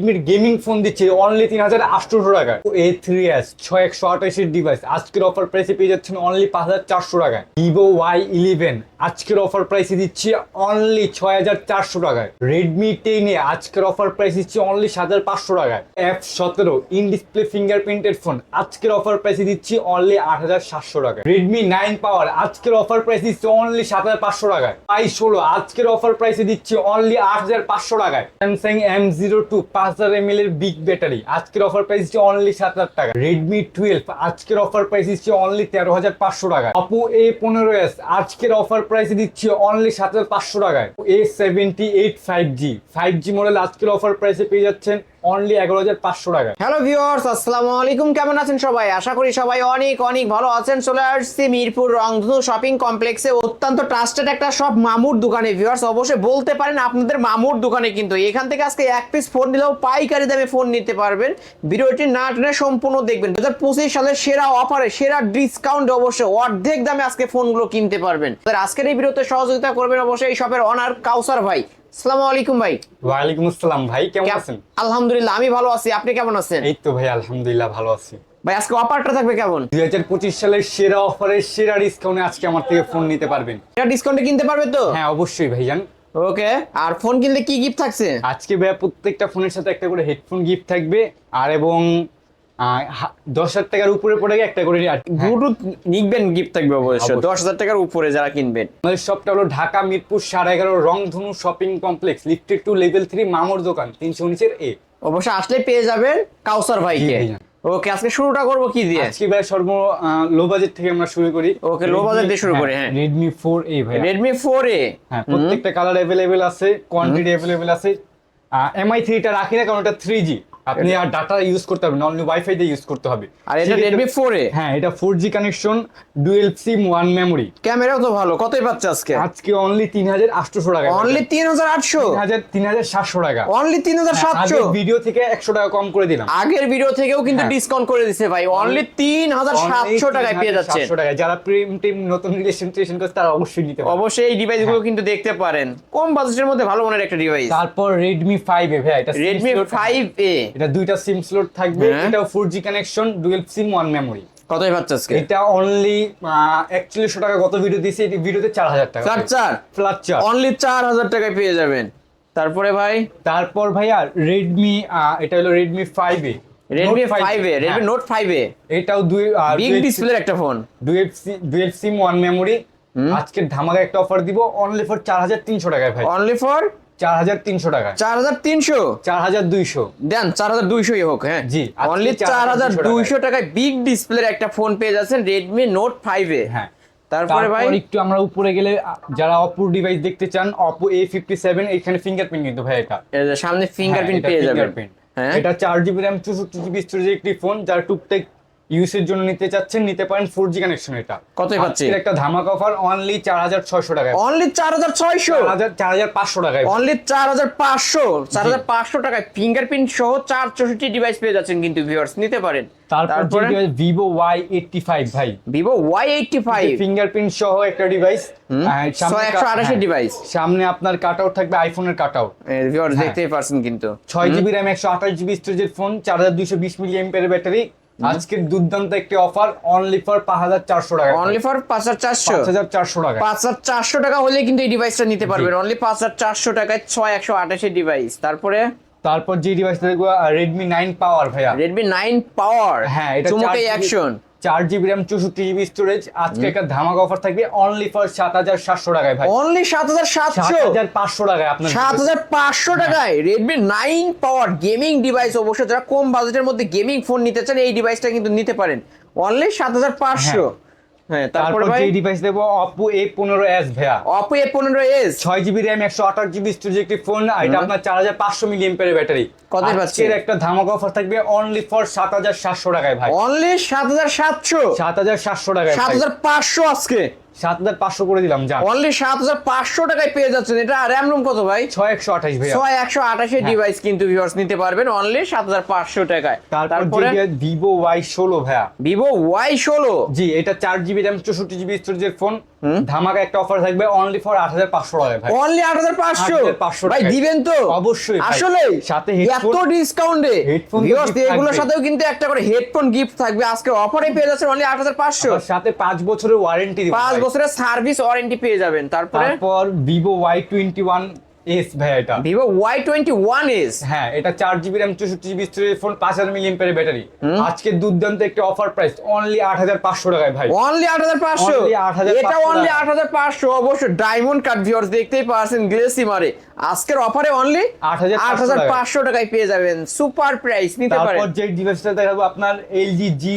রেডমির gaming phone দিচ্ছে only তিন হাজার আটশোশো টাকায়। এ থ্রি এস ছয় একশো আঠাশের ডিভাইস আজকের অফার প্রাইসে পেয়ে যাচ্ছেন অনলি পাঁচ হাজার চারশো টাকায়। ভিভো ওয়াই ইলেভেন আজকের অফার প্রাইসে দিচ্ছি অনলি ছয় হাজার চারশো টাকায়। রেডমি টেনে আজকের অফার প্রাইস দিচ্ছি অনলি সাত হাজার পাঁচশো টাকায়। এফ সতেরো ইন ডিসপ্লে ফিঙ্গারপ্রিন্টেড ফোন আজকের অফার প্রাইসে দিচ্ছি অনলি আট হাজার সাতশো টাকায়। রেডমি নাইন পাওয়ার আজকের অফার প্রাইস দিচ্ছি অনলি সাত হাজার পাঁচশো টাকায়। আই ষোলো, আজকের অফার প্রাইসে দিচ্ছি অনলি আট হাজার পাঁচশো টাকায়। স্যামসাং এম জিরো টু পাঁচ হাজার এম এর বিগ ব্যাটারি আজকের অফার প্রাইস হচ্ছে অনলি সাত হাজার টাকা। রেডমি টুয়েলভ আজকের অফার প্রাইস হচ্ছে অনলি তেরো হাজার পাঁচশো টাকা অপো এ পনেরো এস আজকের অফার প্রাইসে দিচ্ছি অনলি সাত হাজার পাঁচশো টাকায়। A seventy eight five G five G model আজকের অফার প্রাইসে পেয়ে যাচ্ছেন। অনলি এগারো হাজার পাঁচশো টাকা। হ্যালো ভিউয়ার্স আসসালামু আলাইকুম। কেমন আছেন সবাই? আশা করি সবাই অনেক অনেক ভালো আছেন। চলে আসছি মিরপুর রংধনু শপিং কমপ্লেক্সে অত্যন্ত ট্রাস্টেড একটা সব মামুর দোকানে। ভিউয়ার্স অবশ্যই বলতে পারেন আপনাদের মামুর দোকানে কিন্তু। এখান থেকে আজকে এক পিস ফোন নিলেও পাইকারি দামে ফোন নিতে পারবেন। ভিডিওটি না টেনে সম্পূর্ণ দেখবেন। দু হাজার পঁচিশ সালের সেরা অফারে সেরা ডিসকাউন্ট অবশ্যই অর্ধেক দামে আজকে ফোনগুলো কিনতে পারবেন। আজকের এই ভিডিওতে সহযোগিতা করবেন অবশ্যই এই শপের অনার কাউসার ভাই। আসসালামু আলাইকুম ভাই। ওয়ালাইকুম আসসালাম ভাই কেমন আছেন? আলহামদুলিল্লাহ আমি ভালো আছি। আপনি কেমন আছেন? এই তো ভাই আলহামদুলিল্লাহ ভালো আছি। ভাই আজকে অফারটা থাকবে কেমন? দুই হাজার পঁচিশ সালের সেরা অফারের সেরা ডিসকাউন্টে আজকে আমার থেকে ফোন নিতে পারবেন। এটা ডিসকাউন্টে কিনতে পারবে তো? হ্যাঁ অবশ্যই ভাইজান। ওকে আর ফোন কিনলে কি গিফট থাকছে? আজকে ভাইয়া প্রত্যেকটা ফোনের সাথে একটা করে হেডফোন গিফট থাকবে আর এবং দশ হাজার টাকার উপরে পড়ে গিয়ে একটা করে হ্যাঁ, ব্লুটুথ নিকবেন গিফট থাকবে অবশ্যই। দশ হাজার টাকার উপরে যারা কিনবেন। আমাদের শপটা হলো ঢাকা মিরপুর সাড়ে এগারো Rongdhonu shopping complex lifted two level three মামর দোকান তিনশো উনিশের এ অবশ্যই আসলে পেয়ে যাবেন কাউসার ভাইকে। ওকে আজকে শুরুটা করব কি দিয়ে? আজকে ভাই সর্ব লো বাজেট থেকে আমরা শুরু করি। Okay, low budget দিয়ে শুরু করি, হ্যাঁ। রেডমি ফোর এ ভাই রেডমি ফোর এ হ্যাঁ প্রত্যেকটা কালার অ্যাভেলেবেল আছে কোয়ান্টিটি অ্যাভেলেবেল আছে। এমআই থ্রিটা রাখি না কারণ এটা থ্রি জি আপনি আর ডাটা ইউজ করতে হবে না অনলি ওয়াইফাই দিয়ে ইউজ করতে হবে। আর এটা রেডমি ফোর এ? হ্যাঁ এটা four G connection dual sim one memory ক্যামেরাও তো ভালো কতই পাচ্ছে আজকে? আজকে অনলি তিন হাজার আটশোশো টাকা। অনলি তিন হাজার আটশো? তিন হাজার তিন হাজার সাতশো টাকা। অনলি তিন হাজার সাতশো? ভিডিও থেকে একশো টাকা কম করে দিলাম। আগের ভিডিও থেকেও কিন্তু হ্যাঁ। ডিসকাউন্ট করে দিছে ভাই। অনলি তিন হাজার সাতশো টাকায় পেয়ে যাচ্ছেন। সাতশো টাকা যারা প্রেম টিম নতুন রিলেশন টিলেশন করছে তারা অবশ্যই নিতে পারবে। অবশ্যই এই ডিভাইসগুলো কিন্তু দেখতে পারেন। কম বাজেটের মধ্যে ভালো মানের একটা ডিভাইস তারপর রেডমি ফাইভ এ ভাই এটা ফাইভ এ। এটা দুইটা সিম স্লট থাকবে four G connection dual sim one memory কতই পাচ্ছে আজকে? এটা অনলি একচল্লিশশো টাকা গত ভিডিও দিয়েছে এই ভিডিওতে চার হাজার টাকা চার চার ফ্ল্যাট চার অনলি চার হাজার টাকায় পেয়ে যাবেন। তারপরে ভাই? তারপর ভাইয়া রেডমি এটা হলো Redmi five A Redmi five A Redmi note five A এটাও দুই বিগ ডিসপ্লের একটা phone dual sim one memory আজকের ধামাকা একটা অফার দিব অনলি ফর চার হাজার তিনশো টাকায় ভাই। অনলি ফর চার হাজার তিনশো টাকায়। চার হাজার তিনশো? চার হাজার দুইশো। দেন চার হাজার দুইশোই হোক হ্যাঁ। জি, অনলি চার হাজার দুইশো টাকায়। বিগ ডিসপ্লের একটা ফোন পেয়ে যাচ্ছেন রেডমি নোট ফাইভ এ। হ্যাঁ। তারপরে ভাই? একটু আমরা উপরে গেলে যারা অপো ডিভাইস দেখতে চান অপো এ ফিফটি সেভেন এখানে ফিঙ্গারপ্রিন্ট কিন্তু ভাই এটা। সামনে ফিঙ্গারপ্রিন্ট হ্যাঁ, পেয়ে যাবেন। হ্যাঁ। এটা চার জিবি র্যাম চৌষট্টি জিবি স্টোরেজের একটি ফোন যারা টুকটাক ইউজের জন্য নিতে চাচ্ছেন নিতে পারেন ফোর জি কানেকশন এটা। কত পাচ্ছি? একটা ধামাকা অফার অনলি চার হাজার ছয়শো টাকায়। অনলি চার হাজার ছয়শো? চার হাজার পাঁচশো টাকায়। অনলি চার হাজার পাঁচশো? চার হাজার পাঁচশো টাকায় ফিঙ্গারপ্রিন্ট সহ চার চৌষট্টি ডিভাইস পেয়ে যাচ্ছেন কিন্তু ভিউয়ার্স নিতে পারেন। তারপর ভিভো ওয়াই এইটটি ফাইভ ভাই। Vivo Y eighty five fingerprint সহ একটা ডিভাইস ছয় ডিভাইস সামনে আপনার কাট আউট থাকবে আইফোনের কাট আউট ভিউয়ার্স হ্যাঁ। দেখতেই পারছেন কিন্তু। ছয় জিবি র্যাম একশো আঠাশ জিবি স্টোরেজের ফোন চার হাজার দুইশো বিশ মিলি এমপের ব্যাটারি আজকের দুর্দান্ত একটি অফার অনলি ফর পাঁচ হাজার চারশো টাকা। অনলি ফর পাঁচ হাজার চারশো? পাঁচ হাজার চারশো টাকা। পাঁচ হাজার চারশো টাকা হলে কিন্তু এই ডিভাইসটা নিতে পারবেন। অনলি পাঁচ হাজার চারশো টাকায় ছয় একশো আঠাশের ডিভাইস তারপরে? তারপর যে ডিভাইস দেখব রেডমি নাইন পাওয়ার ভাইয়া। রেডমি নাইন পাওয়ার হ্যাঁ এটা চমকে অ্যাকশন চার জিবি র্যাম চৌষট্টি জিবি স্টোরেজ আজকে একটা ধামাকা অফার থাকবে। অনলি ফর সাত হাজার সাতশো টাকায় ভাই। অনলি সাত হাজার সাতশো? হাজার পাঁচশো টাকায় আপনার সাত হাজার পাঁচশো টাকায় Redmi nine power gaming device অবশ্যই। যারা কম বাজেটের মধ্যে গেমিং ফোন নিতে চান এই ডিভাইসটা কিন্তু নিতে পারেন। অনলি সাত হাজার পাঁচশো। হ্যাঁ তারপরে ভাই? ডিভাইস দেবো পনেরো এস ভাইয়া। জিবি র্যাম একশো আঠাশ জিবি স্টোরেজ একটি ফোন এটা আপনার চার হাজার পাঁচশো মিলি ব্যাটারি কত একটা ধামাকা অফার থাকবে অনলি ফর সাত হাজার সাতশো টাকায় ভাই। অনলি সাত হাজার সাতশো? সাত হাজার সাতশো টাকায় সাত হাজার পাঁচশো আজকে? সাত হাজার পাঁচশো করে দিলাম যা অনলি সাত হাজার পাঁচশো টাকায় পেয়ে যাচ্ছেন। এটা র্যাম রুম কত ভাই? ছয় একশো আঠাশ ভাই ছয় একশো আঠাশি ডিভাইস কিন্তু ভিউয়ার্স নিতে পারবেন অনলি সাত হাজার পাঁচশো টাকায়। তারপর তারপরে ভিভো ওয়াই ষোলো ভাইয়া। ভিভো ওয়াই ষোলো। জি এটা চার জিবি র্যাম চৌষট্টি জিবি স্টোরেজের ফোন ধামাকা একটা অফার থাকবে অনলি ফর আট হাজার পাঁচশো ভাই। অনলি আট হাজার পাঁচশো? পাঁচশো ভাই দিবেন তো? অবশ্যই। আসলে সাথে এত ডিসকাউন্টে gift এগুলোর সাথেও কিন্তু একটা করে হেডফোন গিফট থাকবে। আজকে অফারে পেয়ে যাচ্ছেন অনলি আট হাজার পাঁচশো। সাথে পাঁচ বছরের ওয়ারেন্টি পাঁচ বছরের সার্ভিস ওয়ারেন্টি পেয়ে যাবেন। তারপরে? তারপর Vivo Y twenty one S ভাই এটা। Vivo Y twenty one S হ্যাঁ এটা চার জিবি র্যাম চৌষট্টি জিবি স্টোরেজ ফোন পাঁচ হাজার মিলিয়ন পের ব্যাটারি আজকে দুর্দান্ত একটা অফার প্রাইস অনলি আট হাজার পাঁচশো টাকায় ভাই। অনলি আট হাজার পাঁচশো? এটা অনলি আট হাজার পাঁচশো অবশ্য ডায়মন্ড কার্ড ভিউয়ার্স দেখতেই পারছেন গ্লেসি মারে। আজকের অফারে অনলি 8,500 আট হাজার পাঁচশো টাকায়। পেয়ে যাবেন। সুপার প্রাইস নিতে পারেন। তারপর যে ডিভাইসটা দেখাবো আপনার এলজি জি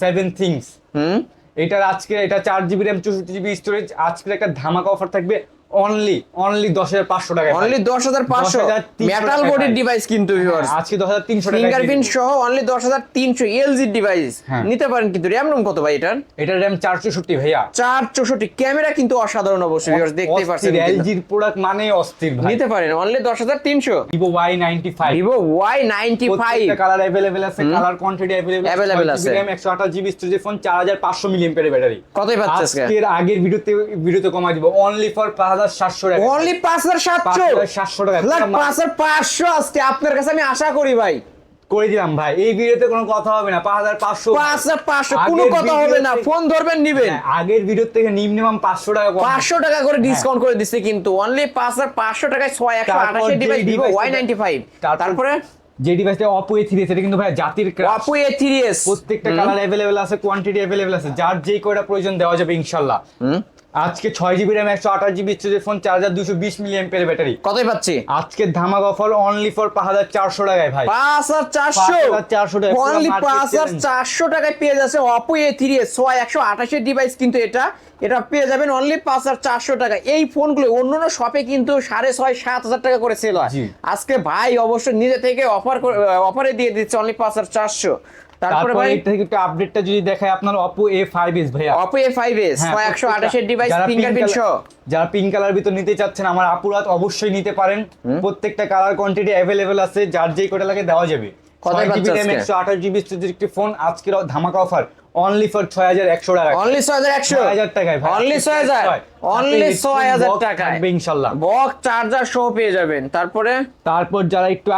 সেভেন থিংস হুম। এটার আজকে এটা চার জিবি র্যাম চৌষট্টি জিবি স্টোরেজ আজকের একটা ধামাকা অফার থাকবে অনলি অনলি দশ হাজার পাঁচশো? টাকা অনলি দশ হাজার পাঁচশো মেটাল বডির ডিভাইস কিন্তু ভিউয়ার্স আজকে দশ হাজার তিনশো ফিঙ্গারপ্রিন্ট সহ অনলি দশ হাজার তিনশো এলজি ডিভাইস হ্যাঁ। নিতে পারেন কিন্তু র্যাম রোম কত ভাই এটার? এটার র্যাম চার চৌষট্টি ভাইয়া। চার চৌষট্টি। ক্যামেরা কিন্তু অসাধারণ অবশ্যই দেখতেই পারছেন এলজির প্রোডাক্ট মানে অস্থির নিতে পারেন অনলি দশ হাজার তিনশো। Vivo Y ninety five Vivo Y ninety five colour available আছে কালার কোয়ান্টিটি অ্যাভেলেবেল Available আছে। র্যাম একশো আঠাশ জিবি স্টোরেজ ফোন চার হাজার পাঁচশো মিলিয়ন ব্যাটারি কতই পাচ্ছে আজকের আগের ভিডিওতে ভিডিওতে কমাই দিব। অনলি ফর পাঁচ আজকে আপনার কাছে আমি আশা করি ভাই। করে দিলাম ভাই? এই ভিডিওতে কোনো কথা হবে না। পাঁচ হাজার পাঁচশো। পাঁচ হাজার পাঁচশো কোনো কথা হবে না। ফোন ধরবেন নিবেন। হ্যাঁ, আগের ভিডিও থেকে মিনিমাম পাঁচশো টাকা পাঁচশো টাকা করে ডিসকাউন্ট করে দিচ্ছে কিন্তু। অনলি পাঁচ হাজার পাঁচশো টাকায় ছয় একশো আঠাশের device Vivo Y ninety five তারপরে যে ডিভাইসটা অপো এ থ্রি কিন্তু ভাই জাতির। অপো এ থ্রি প্রত্যেকটা কালার অ্যাভেলেবেল আছে কোয়ান্টিটি অ্যাভেলেবেল আছে। যার যেই কয়টা প্রয়োজন দেওয়া যাবে ইনশাল্লাহ। আজকে ছয় জিবি র্যাম একশো আঠাশ জিবি স্টোরেজ ফোন চার হাজার দুশো বিশ মিলিয়ন পের ব্যাটারি কতই পাচ্ছি? আজকে ধামাক অফার অনলি ফর পাঁচ হাজার চারশো টাকায় ভাই। পাঁচ হাজার চারশো? 5,400 টাকা, অনলি পাঁচ হাজার চারশো টাকায় পেয়ে যাচ্ছে অপো এ থ্রি এস ছয় একশো আঠাশের ডিভাইস কিন্তু এটা। এটা পেয়ে যাবেন অনলি পাঁচ হাজার চারশো টাকা এই ফোনগুলো অন্য অন্য শপে কিন্তু সাড়ে ছয় সাত হাজার টাকা করে সেল হয়। আজকে ভাই অবশ্যই নিজে থেকে অফার অফারে দিয়ে দিচ্ছে অনলি পাঁচ হাজার চারশো। তারপরে ভাই? এটা একটু আপডেটটা যদি দেখায় আপনার Oppo A5s ভাইয়া। অপো এ ফাইভ এস ছয় একশো প্রত্যেকটা- আঠাশের ডিভাইস ফিঙ্গারপ্রিন্ট সহ। যারা পিঙ্ক কালার ভিতর নিতে চাচ্ছেন আমার আপুরাত অবশ্যই নিতে পারেন। প্রত্যেকটা কালার কোয়ান্টিটি অ্যাভেলেবেল আছে যার যেই কোটা লাগে দেওয়া যাবে। কত জিবি আজকে? একশো আঠাশ জিবি একটি ফোন আজকের ধামাকা অফার অনলি ফর ছয় হাজার একশো টাকা অনলি ছয় হাজার একশো হাজার টাকায় অনলি ছয় হাজার অনলি ছয় হাজার ইনশাল্লাহ বক্স চার্জার সহ পেয়ে যাবেন তারপরে তারপর যারা একটু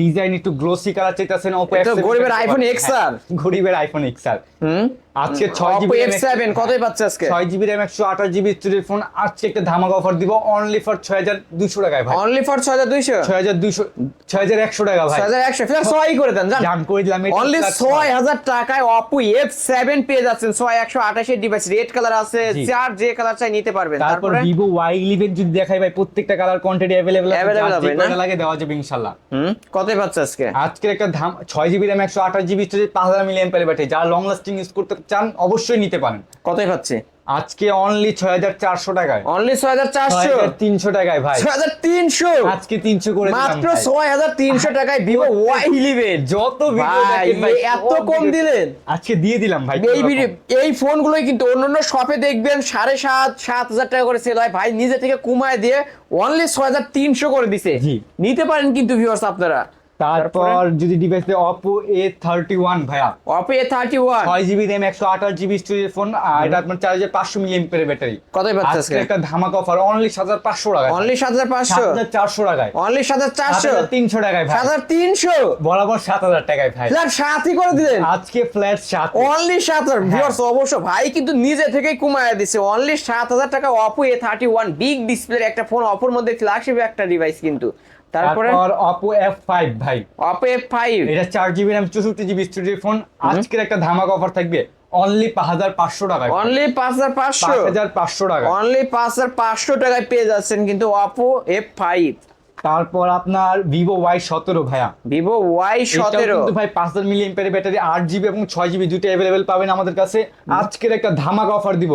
ডিজাইন একটু গ্লোসি কালার চাইতেছেন ওপো গরিবের iPhone XR গরিবের আইফোন এক্সআর হুম আজকে ছয় জিবি সেভেন কতই পাচ্ছে আজকে ছয় জিবি র্যাম একশো আঠাশ জিবি স্টোরেজ ফোন আজকে একটা ধামাকা অফার দিব অনলি ফর ছয় হাজার দুশো টাকায় ভাই অনলি ফর ছয় হাজার দুইশো ছয় হাজার দুইশো ছয় হাজার একশো টাকা ভাই ছয় হাজার একশো ছয় করে দেন জান করে দিলাম অনলি ছয় হাজার টাকায় অপো এফ সেভেন পেয়ে যাচ্ছেন ছয় একশো আঠাশের ডিভাইস রেড কালার আছে। চার যে কালার চাই নিতে পারবেন। তারপর ভিভো ওয়াই ইলেভেন যদি দেখাই ভাই প্রত্যেকটা কালার কোয়ান্টিটি অ্যাভেলেবেল আছে হবে, না? লাগে দেওয়া যাবে ইনশাল্লাহ হুম কতই পাচ্ছে আজকে? আজকের একটা ধাম ছয় জিবি র্যাম একশো আঠাশ জিবি স্টোরেজ পাঁচ হাজার মিলিয়ন পেলে ব্যাটারি যারা লং লাস্টিং ইউজ করতে চান অবশ্যই নিতে পারেন। কতই পাচ্ছে? আজকে অনলি ছয় হাজার চারশো টাকায়। অনলি ছয় হাজার চারশো তিনশো টাকায় ভাই। ছয় হাজার তিনশো? আজকে তিনশো করে মাত্র ছয় হাজার তিনশো টাকায় ভিভো ওয়াই ইলেভেন যত ভিডিও ভাই, ভাই এত কম দিলেন? আজকে দিয়ে দিলাম ভাই এই এই ফোনগুলোই কিন্তু অন্যান্য শপে দেখবেন সাড়ে সাত সাত হাজার টাকা করে সেল হয়। ভাই নিজে থেকে কমায় দিয়ে অনলি ছয় হাজার তিনশো করে দিছে। নিতে পারেন কিন্তু ভিউয়ার্স আপনারা। তারপর? যদি device Oppo A thirty one ভাইয়া। অপো এ থার্টি ওয়ান ছয় জিবি র্যাম একশো আঠাশ জিবি স্টোরেজ ফোন আর এটা আপনার চার হাজার পাঁচশো মিলিয়ন পের ব্যাটারি কতই পাচ্ছে আজকে আজকে? একটা ধামাকা অফার অনলি সাত হাজার পাঁচশো টাকা অনলি সাত হাজার পাঁচশো? হাজার চারশো টাকায়। অনলি সাত হাজার চারশো তিনশো টাকায় ভাই। সাত হাজার তিনশো? বরাবর সাত হাজার টাকায় ভাই। ফ্ল্যাট সাতই করে দিলেন? আজকে ফ্ল্যাট সাত। অনলি সাত হাজার হ্যাঁ। ভিউয়ার্স অবশ্য ভাই কিন্তু নিজে থেকেই কমায় দিছে। অনলি সাত হাজার টাকা Oppo A thirty one big ডিসপ্লের একটা ফোন অপোর মধ্যে ফ্ল্যাগশিপ একটা ডিভাইস কিন্তু। তারপরে? এফ ফাইভ ভাই। অপো এফ ফাইভ এটা চার জিবি র্যাম চৌষট্টি জিবি স্টোরেজ ফোন আজকের একটা ধামাকা অফার থাকবে। অনলি পাঁচ হাজার পাঁচশো টাকায়। অনলি পাঁচ হাজার পাঁচশো। পাঁচ হাজার পাঁচশো টাকা অনলি পাঁচ হাজার পাঁচশো টাকায় পেয়ে যাচ্ছেন কিন্তু অপো এফ ফাইভ তারপর আপনার ভিভো ওয়াই সতেরো ভাইয়া। ভিভো ওয়াই সতেরো। কিন্তু ভাই পাঁচ হাজার মিলিয়ন পেরে ব্যাটারি আট জিবি এবং ছয় জিবি দুটো অ্যাভেলেবেল পাবেন আমাদের কাছে। আজকের একটা ধামাকা অফার দিব।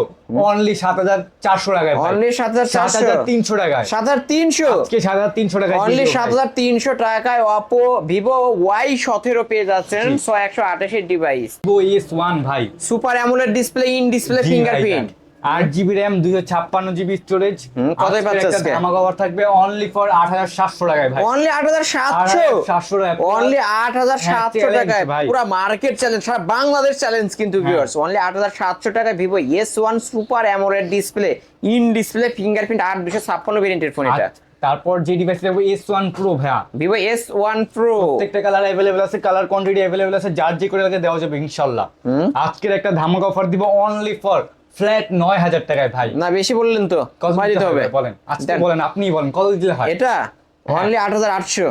অনলি সাত হাজার চারশো টাকায় অনলি সাত হাজার সাত হাজার তিনশো টাকায়। সাত হাজার তিনশো। আজকে সাত হাজার তিনশো টাকায় অনলি সাত হাজার তিনশো টাকায় অপো ভিভো ওয়াই সতেরো পেয়ে যাচ্ছেন ছয় একশো আঠাশের ডিভাইস ভিভো এস ওয়ান ভাই। Super AMOLED display in display fingerprint. আট জিবি র্যাম দুইশো ছাপ্পান্ন জিবি স্টোরেজ কতই পাচ্ছে আজকে? ধামাকা অফার থাকবে অনলি ফর আট হাজার সাতশো টাকায় ভাই অনলি আট হাজার সাতশো 8,700 টাকা। অনলি আট হাজার সাতশো টাকায়। পুরো মার্কেট চ্যালেঞ্জ সারা বাংলাদেশ চ্যালেঞ্জ কিন্তু হ্যাঁ। ভিউয়ার্স অনলি আট হাজার সাতশো টাকায় Vivo S one super AMOLED display in display fingerprint আট দুশো ছাপ্পান্ন ভেরিয়েন্টের ফোন এটা তারপর যে ডিভাইস নেব এস ওয়ান প্রো ভাইয়া ভিভো এস ওয়ান প্রো প্রত্যেকটা কালার অ্যাভেলেবল আছে কালার কোয়ান্টিটি অ্যাভেলেবল আছে যার যে করে লাগে দেওয়া যাবে ইনশাল্লাহ আজকের একটা ধামাকা অফার দিব অনলি ফর ফ্ল্যাট নয় হাজার টাকায় ভাই। না বেশি বললেন তো। কমাই দিতে হবে? বলেন আজকে বলেন আপনি বলেন কত দিলে হয়? এটা? অনলি আট হাজার আটশো।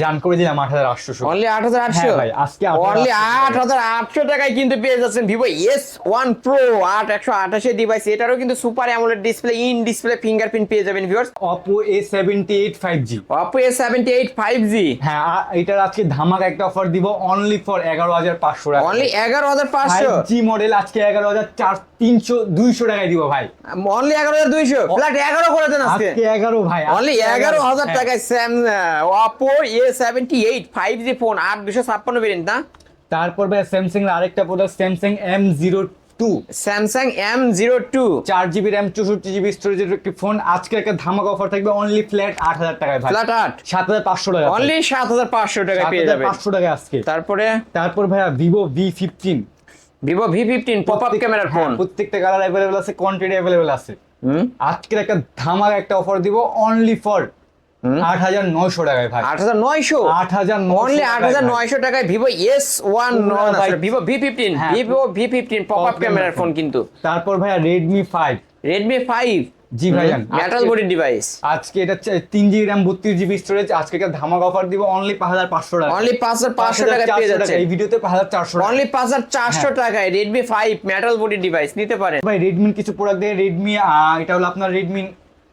জান করে দিলাম আট হাজার আটশো। অনলি আট হাজার আটশো? হ্যাঁ ভাই, আজকে অনলি আট হাজার আটশো টাকায় কিন্তু পেয়ে যাচ্ছেন ভিভো এস ওয়ান প্রো আট একশো আঠাশের ডিভাইস এটারও কিন্তু super AMOLED display in display fingerprint পেয়ে যাবেন viewers Oppo A seventy eight five G Oppo A seventy eight five G হ্যাঁ এটার আজকে ধামাকা একটা অফার দিব অনলি ফর এগারো হাজার পাঁচশো অনলি এগারো হাজার পাঁচশো। জি মডেল আজকে এগারো হাজার চার তিনশো দুইশো টাকায় দিব ভাই। অনলি এগারো হাজার দুইশো। ফ্ল্যাট এগারো করে দেন আজকে এগারো ভাই অনলি এগারো। হাজার হ্যাঁ। টাকায় Sam Oppo A seventy eight five G phone আট দুশো ছাপ্পান্ন ভেরিয়েন্ট না? তারপর ভাই স্যামসাং এর আরেকটা product Samsung M zero two Samsung M zero two চার জিবি র্যাম চৌষট্টি জিবি স্টোরেজের একটি ফোন আজকে একটা ধামাকা অফার থাকবে অনলি ফ্ল্যাট আট হাজার টাকায় ভাই। ফ্ল্যাট আট? সাত হাজার পাঁচশো টাকা অনলি সাত হাজার পাঁচশো টাকায় পেয়ে যাবে পাঁচশো টাকায় আজকে। তারপরে? তারপর ভাইয়া Vivo V fifteen Vivo V fifteen pop up ক্যামেরার ফোন প্রত্যেকটা কালার অ্যাভেলেবেল আছে কোয়ান্টিটি অ্যাভেলেবেল আছে। আজকের একটা ধামাকা একটা অফার দিব অনলি ফর আট হাজার নয়শো টাকায় ভাই। আট হাজার নয়শো? আট হাজার অনলি আট হাজার নয়শো টাকায় Vivo S one Vivo V fifteen Vivo V fifteen pop up ক্যামেরার camera ফোন phone। কিন্তু। তারপর ভাইয়া Redmi five Redmi five G ভাইজান মেটাল বডি ডিভাইস আজকে এটা হচ্ছে তিন জিবি র্যাম বত্রিশ জিবি স্টোরেজ আজকে একটা ধামাকা অফার দিব অনলি পাঁচ হাজার পাঁচশো টাকা। অনলি পাঁচ হাজার পাঁচশো টাকায় পেয়ে যাচ্ছে। এই ভিডিওতে 5400 টাকা। অনলি পাঁচ হাজার চারশো হ্যাঁ। টাকায় Redmi five metal body device নিতে পারেন। ভাই Redmi কিছু প্রোডাক্ট দিয়ে রেডমি এটা হলো আপনার রেডমি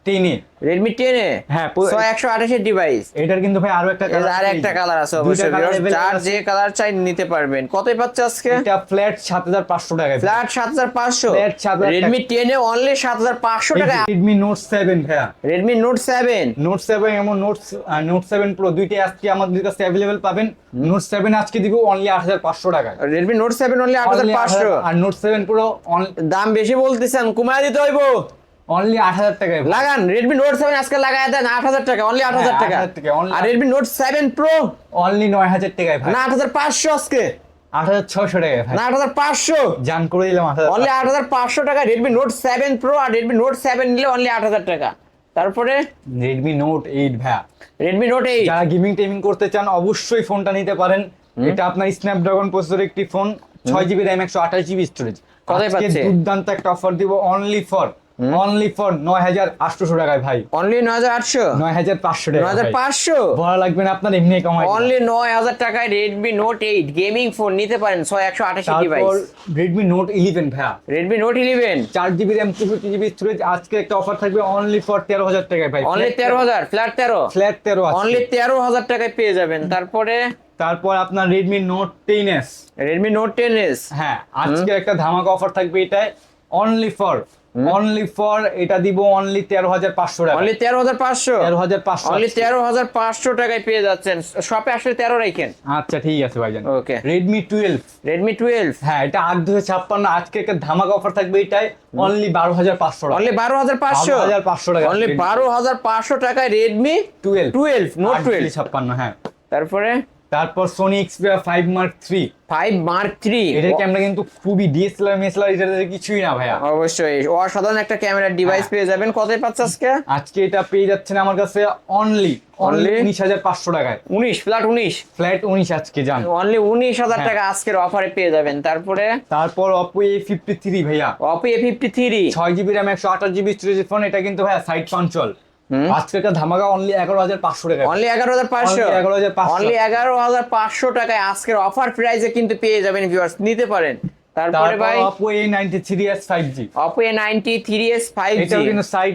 টেনে। রেডমি টেনে? হ্যাঁ, একশো আঠাশের ডিভাইস এটার কিন্তু ভাই আরও একটা কালার আর একটা কালার আছে অবশ্যই যার যে কালার চাই নিতে পারবেন। কতই পাচ্ছে আজকে? এটা ফ্ল্যাট সাত হাজার পাঁচশো টাকা। ফ্ল্যাট সাত হাজার পাঁচশো? Flat 7,500 রেডমি টেনে অনলি সাত হাজার পাঁচশো টাকা। রেডমি নোট সেভেন ভাইয়া। Redmi Note seven Note seven এবং নোট নোট সেভেন প্রো দুইটাই আজকে আমাদের কাছে অ্যাভেলেবেল পাবেন। নোট সেভেন আজকে দিব অনলি আট হাজার পাঁচশো টাকা রেডমি নোট সেভেন অনলি আট হাজার পাঁচশো। আর নোট সেভেন প্রো দাম বেশি বলতেছেন কমায় দিতে হইব। অনলি আট হাজার টাকায় লাগান রেডমি নোট সেভেন আজকে লাগায় দেন আট হাজার টাকা অনলি আট হাজার হ্যাঁ, টাকা 8,000 টাকা, আর Redmi Note seven pro only নয় হাজার টাকায় ভাই না আট হাজার পাঁচশো আজকে আট হাজার ছয়শো টাকায় ভাই না আট হাজার পাঁচশো জান করে দিলাম আট হাজার অনলি পাঁচশো টাকা রেডমি নোট সেভেন প্রো আর রেডমি নোট সেভেন নিলে অনলি আট হাজার টাকা তারপরে রেডমি নোট এইট ভাইয়া রেডমি নোট এইট যারা গেমিং টেমিং করতে চান অবশ্যই ফোনটা নিতে পারেন এটা আপনার স্ন্যাপড্রাগন প্রসেসর একটি ফোন ছয় জিবি র্যাম একশো আঠাশ জিবি স্টোরেজ? দুর্দান্ত একটা অফার দিব অনলি ফর অনলি ফর নয় হাজার আটশোশো টাকায় ভাই। অনলি নয় হাজার আটশো? নয় হাজার পাঁচশো টাকা হাজার পাঁচশো? বলা লাগবে না আপনার এমনি কমাই অনলি নয় হাজার টাকায় Redmi Note eight gaming phone নিতে পারেন ছয় একশো আঠাশি ডিভাইস রেডমি নোট ইলেভেন ভাইয়া। রেডমি নোট ইলেভেন চার জিবি র্যাম চৌষট্টি জিবি স্টোরেজ আজকে একটা অফার থাকবে অনলি ফর তেরো হাজার টাকায় ভাই। অনলি তেরো। হাজার ফ্ল্যাট তেরো? ফ্ল্যাট তেরো অনলি তেরো হাজার টাকায় পেয়ে যাবেন। তারপরে? তারপর আপনার Redmi Note ten S Redmi Note ten S হ্যাঁ আজকে একটা ধামাকা অফার থাকবে এটাই অনলি ফর অনলি ফর এটা দিব অনলি তেরো হাজার পাঁচশো টাকা অনলি তেরো হাজার পাঁচশো? তেরো হাজার পাঁচশো। অনলি তেরো হাজার পাঁচশো টাকায় পেয়ে যাচ্ছেন। শপে আসলে তেরো রাখেন আচ্ছা ঠিক আছে ভাইজান। Okay Redmi twelve Redmi twelve হ্যাঁ এটা আট দুশো ছাপ্পান্ন। আজকে একটা ধামাকা অফার থাকবে এটাই। অনলি বারো হাজার পাঁচশো টাকা অনলি বারো হাজার পাঁচশো? 12,500 টাকা। অনলি বারো হাজার পাঁচশো টাকায় Redmi twelve twelve Note twelve ছাপ্পান্ন হ্যাঁ। তারপরে? তারপর Sony Xperia five Mark three five Mark three এটার ক্যামেরা কিন্তু খুবই ডিএসএলআর মিএসএলআর এটা কিছুই না ভাইয়া। অবশ্যই। অসাধারণ একটা ক্যামেরার ডিভাইস। পেয়ে যাবেন। কতই পাচ্ছে আজকে? আজকে এটা পেয়ে যাচ্ছেন আমার কাছে অনলি অনলি? উনিশ হাজার পাঁচশো টাকায়। উনিশ ফ্ল্যাট উনিশ? ফ্ল্যাট উনিশ আজকে যান। অনলি উনিশ হাজার হ্যাঁ। টাকা আজকের অফারে পেয়ে যাবেন। তারপরে? তারপর অপো এ ফিফটি থ্রি ভাইয়া। অপো এ ফিফটি থ্রি ছয় জিবি র্যাম একশো আঠাশ জিবি স্টোরেজ ফোন এটা কিন্তু ভাইয়া সাইড পাঞ্চল আজকে একটা ধামাকা অনলি এগারো হাজার পাঁচশো টাকা অনলি এগারো হাজার পাঁচশো? Only 11,500 অনলি এগারো হাজার পাঁচশো টাকায় আজকের অফার প্রাইসে কিন্তু পেয়ে যাবেন ভিউয়ার্স নিতে পারেন। তারপরে ভাই Oppo A ninety three S five G Oppo A ninety three S five G কিন্তু সাইড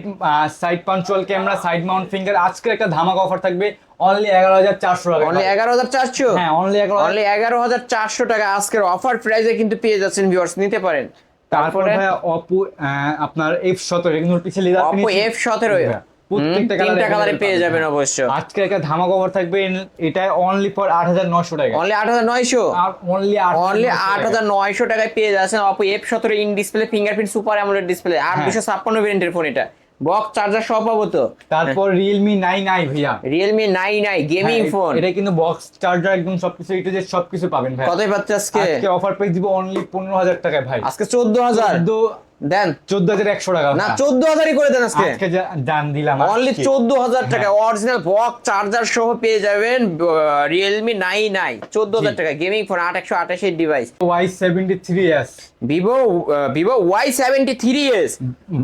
সাইড পাঞ্চুয়াল ক্যামেরা সাইড মাউন্ট ফিঙ্গার আজকের একটা ধামাকা অফার থাকবে অনলি এগারো হাজার চারশো টাকা অনলি এগারো হাজার চারশো? হ্যাঁ অনলি এগারো অনলি এগারো হাজার চারশো টাকা আজকের অফার প্রাইসে কিন্তু পেয়ে যাচ্ছেন ভিউয়ার্স নিতে পারেন। তারপরে ভাইয়া অপো আপনার এফ সতেরো কিন্তু পিছিয়ে লেদার অপো এফ সতেরো। প্রত্যেকটা তিনটা কালারে কালারে পেয়ে যাবেন অবশ্য। আজকে একটা ধামাকা অফার থাকবে এটা অনলি ফর টাকা। অনলি টাকায় পেয়ে যাচ্ছেন Oppo in display fingerprint super AMOLED display আর ভেরিয়েন্টের ফোন এটা। বক্স চার্জার সব পাবো তো? তারপর রিয়েলমি ভাইয়া। রিয়েলমি আই গেমিং ফোন এটা কিন্তু বক্স চার্জার একদম সবকিছু এটা যে সবকিছু পাবেন ভাই পাচ্ছে আজকে? আজকে অফার দিব অনলি পনেরো হাজার টাকায় ভাই। আজকে চোদ্দ হাজার। দেন। চোদ্দ হাজার একশো টাকা না ভাইয়া। চোদ্দ হাজারই করে দেন আজকে। দান দিলাম অনলি। চোদ্দ হাজার টাকা। অরিজিনাল বক্স চার্জার সহ পেয়ে যাবেন রিয়েলমি নাইন আই চোদ্দ হাজার টাকা। গেমিং ফোন আট একশো আঠাশের device Y seventy three S Vivo Vivo Y seventy three S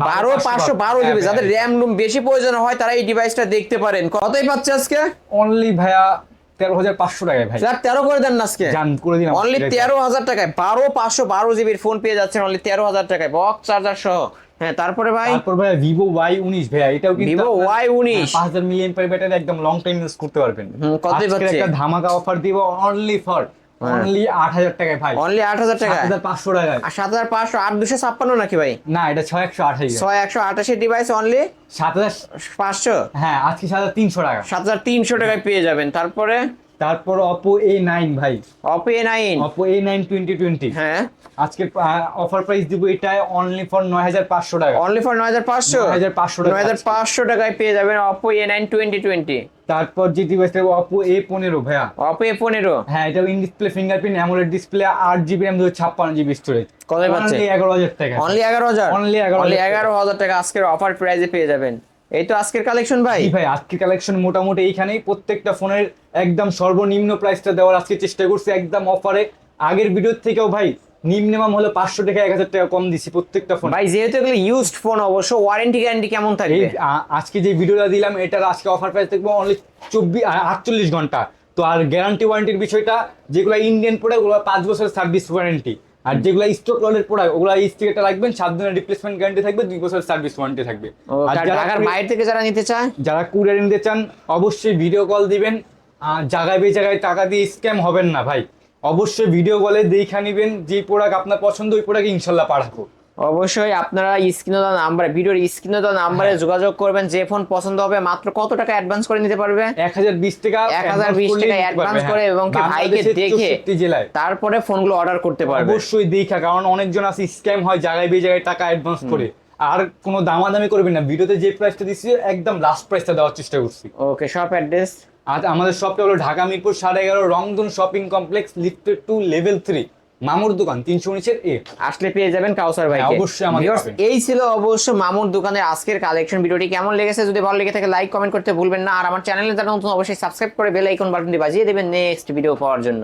বারো পাঁচশো বারো জিবি হ্যাঁ, যাদের। র্যাম রুম বেশি প্রয়োজন হয় তারা এই ডিভাইসটা দেখতে পারেন। কতই পাচ্ছে আজকে? অনলি ভাইয়া তেরো হাজার পাঁচশো টাকায় ভাই। স্যার তেরো করে দেন না আজকে। জান করে দিলাম। অনলি তেরো হাজার টাকায় বারো পাঁচশো বারো জিবির ফোন পেয়ে যাচ্ছেন অনলি তেরো হাজার টাকায়। বক্স চার্জার সহ। হ্যাঁ তারপরে ভাই? তারপর ভিভো ওয়াই উনিশ এটাও কিন্তু ভিভো ওয়াই উনিশ। পাঁচ হাজার মিলিয়ন পার ব্যাটারি একদম লং টাইম ইউজ করতে পারবেন? একটা ধামাকা অফার দিব অনলি ফর হ্যাঁ। অনলি আট হাজার টাকায় ভাই অনলি আট হাজার টাকা আর নাকি ভাই? না এটা ছয় একশো আঠাশ ছয় একশো আঠাশের ডিভাইস অনলি সাত হাজার পাঁচশো? হ্যাঁ আজকে সাত হাজার তিনশো টাকা। সাত হাজার তিনশো টাকায় পেয়ে যাবেন। তারপরে? তারপর অপো এ নাইন ভাই। Oppo A nine Oppo A nine twenty twenty হ্যাঁ। আজকে অফার প্রাইস দিব এটা অনলি ফর নয় হাজার পাঁচশো টাকা। অনলি ফর নয় হাজার পাঁচশো? 9,500 টাকা। নয় হাজার পাঁচশো টাকায় পেয়ে যাবেন Oppo A nine twenty twenty তারপর যে ডিভাইস থাকবে অপো এ পনেরো ভাইয়া। অপো এ পনেরো। হ্যাঁ এটা in display fingerprint AMOLED display আট জিবি দুশো ছাপ্পান্ন জিবি স্টোরেজ কতই পাচ্ছে? এগারো হাজার টাকা। অনলি এগারো হাজার? Only 11,000 অনলি এগারো হাজার টাকা আজকের অফার প্রাইসে পেয়ে যাবেন। এই তো আজকের কালেকশন ভাই। ভাই আজকের কালেকশন মোটামুটি এইখানেই প্রত্যেকটা ফোনের একদম সর্বনিম্ন প্রাইসটা দেওয়ার আজকে চেষ্টা করছি একদম অফারে আগের ভিডিওর থেকেও ভাই নিম্নমাম হলে পাঁচশো টাকা এক হাজার টাকা কম দিছি প্রত্যেকটা ফোন ভাই যেহেতু এগুলো ইউজড ফোন অবশ্য ওয়ারেন্টি গ্যারান্টি কেমন থাকবে? আজকে যে ভিডিওটা দিলাম এটার আজকে অফার প্রাইস দেখব অনলি চব্বিশ আটচল্লিশ ঘণ্টা। তো আর গ্যারান্টি ওয়ারেন্টির বিষয়টা যেগুলো ইন্ডিয়ান প্রোডাক্ট ওগুলো পাঁচ বছরের সার্ভিস ওয়ারেন্টি আর যেগুলো স্টক লটের প্রোডাক্ট ওগুলো স্টিকারটা রাখবেন সাত দিনের রিপ্লেসমেন্ট গ্যারান্টি থাকবে দুই বছরের সার্ভিস ওয়ারেন্টি থাকবে। আর যারা বাইরে থেকে যারা নিতে চায়? যারা কুরিয়ার নিতে চান অবশ্যই ভিডিও কল দিবেন। জায়গায় বে জায়গায় টাকা দিয়ে স্ক্যাম হবেন না ভাই। অবশ্যই ভিডিও কলে দেখা নিবেন যে প্রোডাক্ট আপনার পছন্দ ওই প্রোডাক্ট ইনশাল্লাহ পাঠাবো। অবশ্যই আপনারা স্ক্রিনে দেওয়া নাম্বার ভিডিওর স্ক্রিনে দেওয়া নাম্বারে হ্যাঁ। যোগাযোগ করবেন যে ফোন পছন্দ হবে মাত্র কত টাকা অ্যাডভান্স করে নিতে পারবে? এক হাজার বিশ টাকা 1020 advance করলেই টাকা অ্যাডভান্স করে। এবং কি ভাইকে দেখে 64 জেলায়। তারপরে ফোনগুলো অর্ডার করতে পারবে। অবশ্যই দেখা কারণ অনেকজন আছে স্ক্যাম হয় জায়গায় বে জায়গায় টাকা অ্যাডভান্স করে। আর কোনো দামাদামি করবেন না। ভিডিওতে যে প্রাইসটা দিচ্ছি একদম লাস্ট প্রাইসটা দেওয়ার চেষ্টা করছি। ওকে শপ অ্যাড্রেস আজ আমাদের শপটা হলো ঢাকা মিরপুর সাড়ে এগারো রংধন shopping complex lifted to level three. মামুর দোকান তিনশো উনিশের এ। আসলে পেয়ে যাবেন কাউসার ভাই হ্যাঁ, অবশ্যই আমাদের এই ছিল অবশ্য মামুর দোকানের আজকের কালেকশন ভিডিওটি কেমন লেগেছে যদি ভালো লেগে থাকে লাইক কমেন্ট করতে ভুলবেন না। আর আমার চ্যানেলে যারা নতুন অবশ্যই সাবস্ক্রাইব করে বেল আইকন বাটনটি বাজিয়ে দেবেন নেক্সট ভিডিও পাওয়ার জন্য।